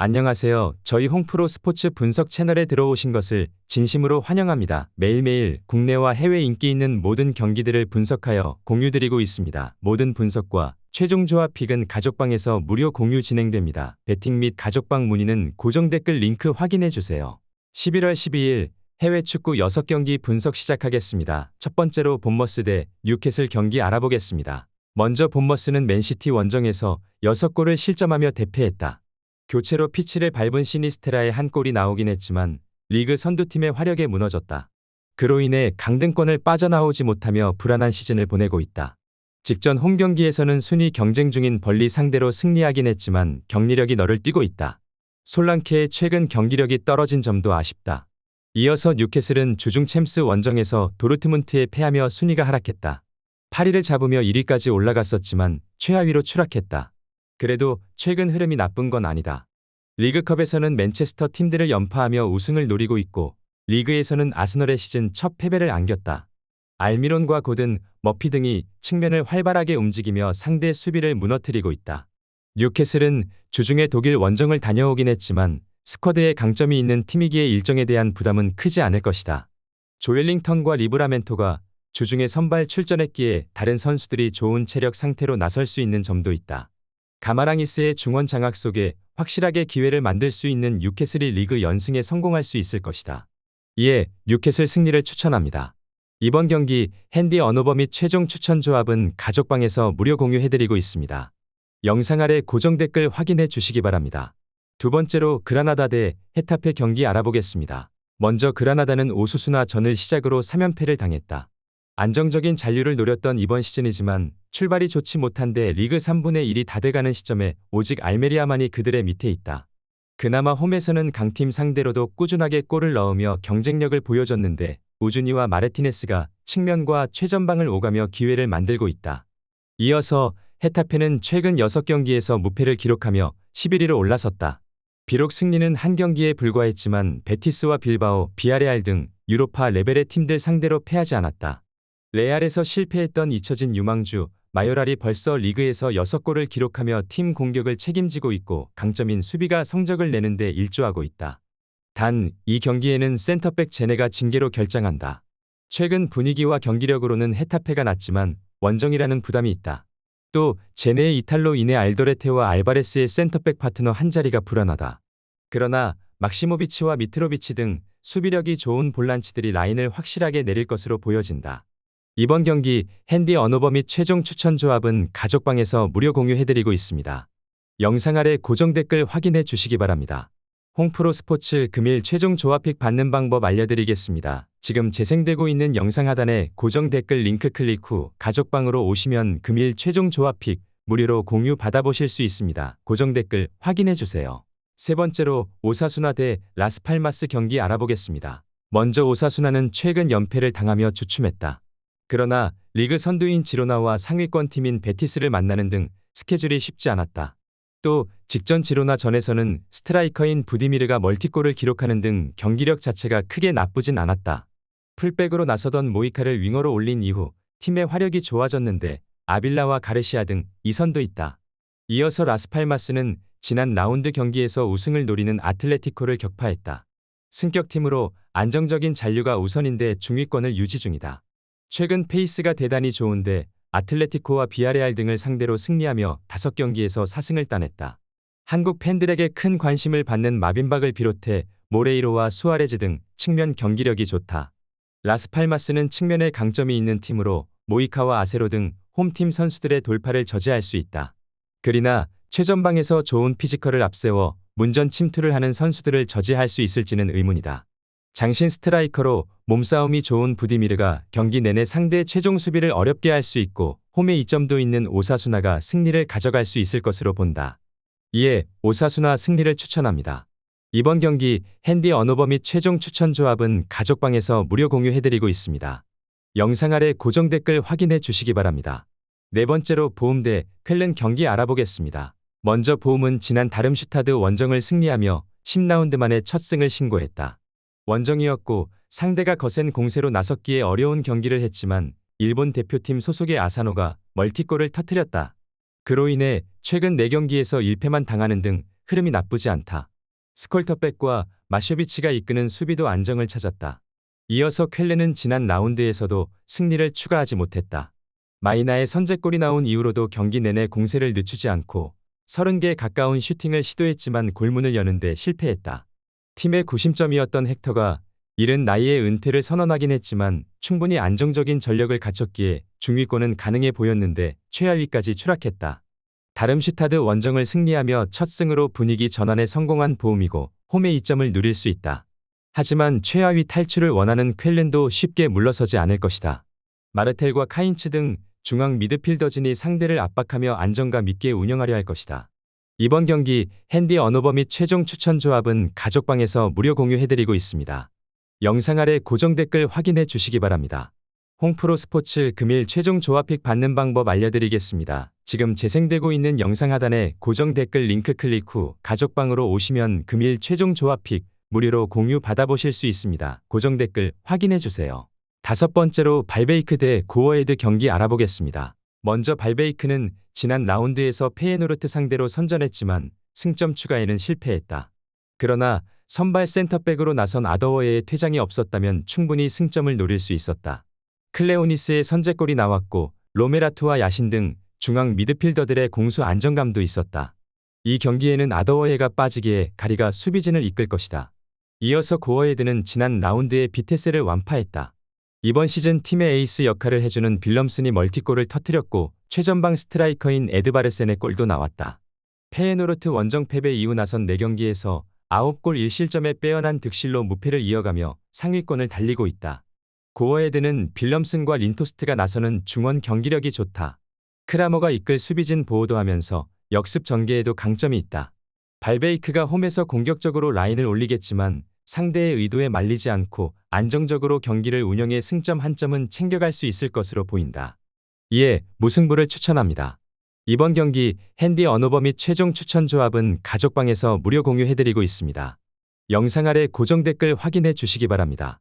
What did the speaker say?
안녕하세요. 저희 홍프로 스포츠 분석 채널에 들어오신 것을 진심으로 환영합니다. 매일매일 국내와 해외 인기 있는 모든 경기들을 분석하여 공유드리고 있습니다. 모든 분석과 최종 조합 픽은 가족방에서 무료 공유 진행됩니다. 배팅 및 가족방 문의는 고정 댓글 링크 확인해 주세요. 11월 12일 해외 축구 6경기 분석 시작하겠습니다. 첫 번째로 본머스 대 뉴캐슬 경기 알아보겠습니다. 먼저 본머스는 맨시티 원정에서 6골을 실점하며 대패했다. 교체로 피치를 밟은 시니스테라의 한 골이 나오긴 했지만 리그 선두팀의 화력에 무너졌다. 그로 인해 강등권을 빠져나오지 못하며 불안한 시즌을 보내고 있다. 직전 홈 경기에서는 순위 경쟁 중인 벌리 상대로 승리하긴 했지만 격리력이 너를 뛰고 있다. 솔랑케의 최근 경기력이 떨어진 점도 아쉽다. 이어서 뉴캐슬은 주중 챔스 원정에서 도르트문트에 패하며 순위가 하락했다. 8위를 잡으며 1위까지 올라갔었지만 최하위로 추락했다. 그래도 최근 흐름이 나쁜 건 아니다. 리그컵에서는 맨체스터 팀들을 연파하며 우승을 노리고 있고 리그에서는 아스널의 시즌 첫 패배를 안겼다. 알미론과 고든, 머피 등이 측면을 활발하게 움직이며 상대 수비를 무너뜨리고 있다. 뉴캐슬은 주중에 독일 원정을 다녀오긴 했지만 스쿼드에 강점이 있는 팀이기에 일정에 대한 부담은 크지 않을 것이다. 조엘링턴과 리브라멘토가 주중에 선발 출전했기에 다른 선수들이 좋은 체력 상태로 나설 수 있는 점도 있다. 가마랑이스의 중원 장악 속에 확실하게 기회를 만들 수 있는 뉴캐슬이 리그 연승에 성공할 수 있을 것이다. 이에 뉴캐슬 승리를 추천합니다. 이번 경기 핸디 언어버 및 최종 추천 조합은 가족방에서 무료 공유해드리고 있습니다. 영상 아래 고정 댓글 확인해 주시기 바랍니다. 두 번째로 그라나다 대 헤타페 경기 알아보겠습니다. 먼저 그라나다는 오수수나 전을 시작으로 3연패를 당했다. 안정적인 잔류를 노렸던 이번 시즌이지만 출발이 좋지 못한데 리그 3분의 1이 다 돼가는 시점에 오직 알메리아만이 그들의 밑에 있다. 그나마 홈에서는 강팀 상대로도 꾸준하게 골을 넣으며 경쟁력을 보여줬는데 우준이와 마레티네스가 측면과 최전방을 오가며 기회를 만들고 있다. 이어서 헤타페는 최근 6경기에서 무패를 기록하며 11위로 올라섰다. 비록 승리는 한 경기에 불과했지만 베티스와 빌바오, 비아레알 등 유로파 레벨의 팀들 상대로 패하지 않았다. 레알에서 실패했던 잊혀진 유망주 마요랄이 벌써 리그에서 6골을 기록하며 팀 공격을 책임지고 있고 강점인 수비가 성적을 내는데 일조하고 있다. 단, 이 경기에는 센터백 제네가 징계로 결장한다. 최근 분위기와 경기력으로는 헤타페가 낮지만 원정이라는 부담이 있다. 또 제네의 이탈로 인해 알도레테와 알바레스의 센터백 파트너 한 자리가 불안하다. 그러나 막시모비치와 미트로비치 등 수비력이 좋은 볼란치들이 라인을 확실하게 내릴 것으로 보여진다. 이번 경기 핸디 언어버 및 최종 추천 조합은 가족방에서 무료 공유해드리고 있습니다. 영상 아래 고정 댓글 확인해 주시기 바랍니다. 홍프로 스포츠 금일 최종 조합픽 받는 방법 알려드리겠습니다. 지금 재생되고 있는 영상 하단에 고정 댓글 링크 클릭 후 가족방으로 오시면 금일 최종 조합픽 무료로 공유 받아보실 수 있습니다. 고정 댓글 확인해 주세요. 세 번째로 오사수나 대 라스팔마스 경기 알아보겠습니다. 먼저 오사수나는 최근 연패를 당하며 주춤했다. 그러나 리그 선두인 지로나와 상위권 팀인 베티스를 만나는 등 스케줄이 쉽지 않았다. 또 직전 지로나 전에서는 스트라이커인 부디미르가 멀티골을 기록하는 등 경기력 자체가 크게 나쁘진 않았다. 풀백으로 나서던 모이카를 윙어로 올린 이후 팀의 화력이 좋아졌는데 아빌라와 가르시아 등 이선도 있다. 이어서 라스팔마스는 지난 라운드 경기에서 우승을 노리는 아틀레티코를 격파했다. 승격팀으로 안정적인 잔류가 우선인데 중위권을 유지 중이다. 최근 페이스가 대단히 좋은데 아틀레티코와 비아레알 등을 상대로 승리하며 5경기에서 4승을 따냈다. 한국 팬들에게 큰 관심을 받는 마빈박을 비롯해 모레이로와 수아레즈 등 측면 경기력이 좋다. 라스팔마스는 측면에 강점이 있는 팀으로 모이카와 아세로 등 홈팀 선수들의 돌파를 저지할 수 있다. 그러나 최전방에서 좋은 피지컬을 앞세워 문전 침투를 하는 선수들을 저지할 수 있을지는 의문이다. 장신 스트라이커로 몸싸움이 좋은 부디미르가 경기 내내 상대의 최종 수비를 어렵게 할 수 있고 홈에 이점도 있는 오사수나가 승리를 가져갈 수 있을 것으로 본다. 이에 오사수나 승리를 추천합니다. 이번 경기 핸디 언어버 및 최종 추천 조합은 가족방에서 무료 공유해드리고 있습니다. 영상 아래 고정 댓글 확인해 주시기 바랍니다. 네 번째로 보험 대 클른 경기 알아보겠습니다. 먼저 보험은 지난 다름슈타드 원정을 승리하며 10라운드 만에 첫 승을 신고했다. 원정이었고 상대가 거센 공세로 나섰기에 어려운 경기를 했지만 일본 대표팀 소속의 아사노가 멀티골을 터뜨렸다. 그로 인해 최근 4경기에서 1패만 당하는 등 흐름이 나쁘지 않다. 스콜터백과 마쇼비치가 이끄는 수비도 안정을 찾았다. 이어서 켈레는 지난 라운드에서도 승리를 추가하지 못했다. 마이나의 선제골이 나온 이후로도 경기 내내 공세를 늦추지 않고 30개 가까운 슈팅을 시도했지만 골문을 여는데 실패했다. 팀의 구심점이었던 헥터가 이른 나이에 은퇴를 선언하긴 했지만 충분히 안정적인 전력을 갖췄기에 중위권은 가능해 보였는데 최하위까지 추락했다. 다름슈타드 원정을 승리하며 첫 승으로 분위기 전환에 성공한 보움이고 홈의 이점을 누릴 수 있다. 하지만 최하위 탈출을 원하는 퀼른도 쉽게 물러서지 않을 것이다. 마르텔과 카인츠 등 중앙 미드필더진이 상대를 압박하며 안정감 있게 운영하려 할 것이다. 이번 경기 핸디 언어버 및 최종 추천 조합은 가족방에서 무료 공유해드리고 있습니다. 영상 아래 고정 댓글 확인해 주시기 바랍니다. 홍프로 스포츠 금일 최종 조합픽 받는 방법 알려드리겠습니다. 지금 재생되고 있는 영상 하단에 고정 댓글 링크 클릭 후 가족방으로 오시면 금일 최종 조합픽 무료로 공유 받아보실 수 있습니다. 고정 댓글 확인해 주세요. 다섯 번째로 발베이크 대 고어헤드 경기 알아보겠습니다. 먼저 발베이크는 지난 라운드에서 페예노르트 상대로 선전했지만 승점 추가에는 실패했다. 그러나 선발 센터백으로 나선 아더워의 퇴장이 없었다면 충분히 승점을 노릴 수 있었다. 클레오니스의 선제골이 나왔고 로메라투와 야신 등 중앙 미드필더들의 공수 안정감도 있었다. 이 경기에는 아더워헤가 빠지기에 가리가 수비진을 이끌 것이다. 이어서 고어헤드는 지난 라운드에 비테스를 완파했다. 이번 시즌 팀의 에이스 역할을 해주는 빌럼슨이 멀티골을 터뜨렸고 최전방 스트라이커인 에드바르센의 골도 나왔다. 페에노르트 원정 패배 이후 나선 4경기에서 9골 1실점에 빼어난 득실로 무패를 이어가며 상위권을 달리고 있다. 고어헤드는 빌럼슨과 린토스트가 나서는 중원 경기력이 좋다. 크라머가 이끌 수비진 보호도 하면서 역습 전개에도 강점이 있다. 발베이크가 홈에서 공격적으로 라인을 올리겠지만 상대의 의도에 말리지 않고 안정적으로 경기를 운영해 승점 한 점은 챙겨갈 수 있을 것으로 보인다. 이에 무승부를 추천합니다. 이번 경기 핸디 언어버 및 최종 추천 조합은 가족방에서 무료 공유해드리고 있습니다. 영상 아래 고정 댓글 확인해 주시기 바랍니다.